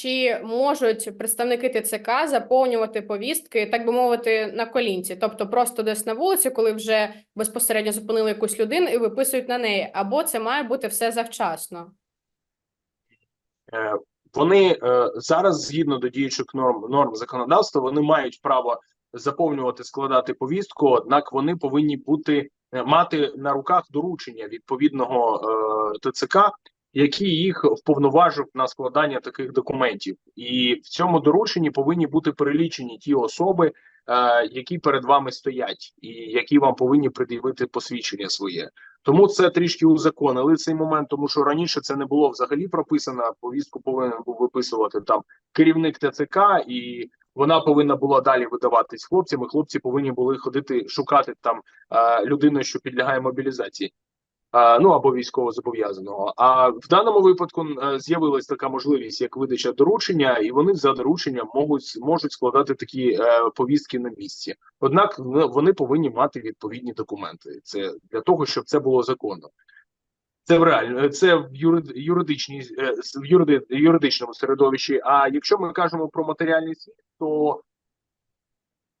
чи можуть представники ТЦК заповнювати повістки, так би мовити, на колінці, тобто просто десь на вулиці, коли вже безпосередньо зупинили якусь людину і виписують на неї, або це має бути все завчасно. Е, Вони е, зараз, згідно до діючих норм норм законодавства, вони мають право заповнювати, складати повістку однак вони повинні бути е, мати на руках доручення відповідного ТЦК, який їх вповноважив на складання таких документів, і в цьому дорученні повинні бути перелічені ті особи, е, які перед вами стоять, і які вам повинні пред'явити посвідчення своє. Тому це трішки узаконили цей момент, тому що раніше це не було взагалі прописано. Повістку повинен був виписувати там керівник ТЦК, і вона повинна була далі видаватись хлопцям. і Хлопці повинні були ходити шукати там е, людину, що підлягає мобілізації. Е, Ну або військово зобов'язаного. А в даному випадку е, з'явилась така можливість, як видача доручення, і вони за дорученням можуть можуть складати такі е, повістки на місці. Однак вони повинні мати відповідні документи. Це для того, щоб це було законно. Це в реально це в юрид, юридичній е, в юриди, юридичному середовищі. А якщо ми кажемо про матеріальний світ, то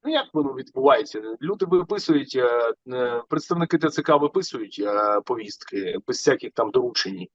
ну як воно відбувається? Люди виписують, е, е, представники ТЦК виписують е, повістки без всяких там доручень,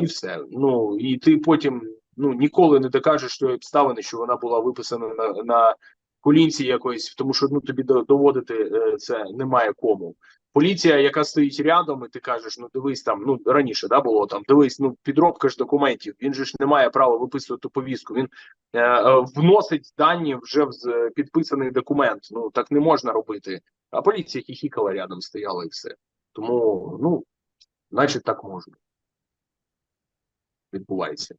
і все. Ну і ти потім ну ніколи не докажеш тої обставини, що вона була виписана на, на колінці якоїсь, тому що ну тобі доводити е, це немає кому. Поліція, яка стоїть рядом, і ти кажеш, ну дивись там, ну раніше да було там, дивись, ну підробка ж документів. Він же ж не має права виписувати повістку. Він е, е, вносить дані вже в підписаний документ. Ну так не можна робити. А поліція хіхікала рядом стояла і все. Тому, ну, значить, так можна. Відбувається.